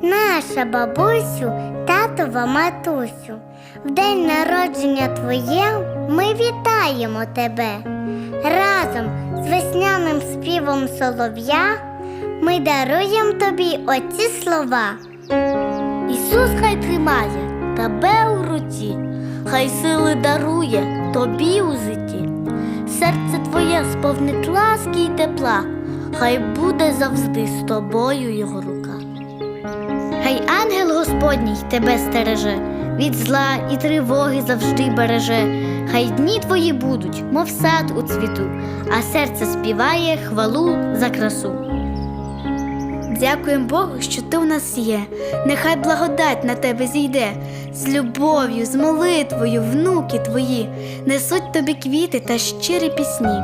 наша бабусю, татова матусю. В день народження твоє ми вітаємо тебе. Разом з весняним співом солов'я ми даруємо тобі оці слова. Ісус хай тримає тебе у руці, хай сили дарує тобі у житті. Серце твоє сповнить ласки й тепла, хай буде завжди з тобою його рука. Хай ангел Господній тебе стереже, від зла і тривоги завжди береже. Хай дні твої будуть, мов сад у цвіту, а серце співає хвалу за красу. Дякуємо Богу, що ти у нас є. Нехай благодать на тебе зійде. З любов'ю, з молитвою, внуки твої несуть тобі квіти та щирі пісні.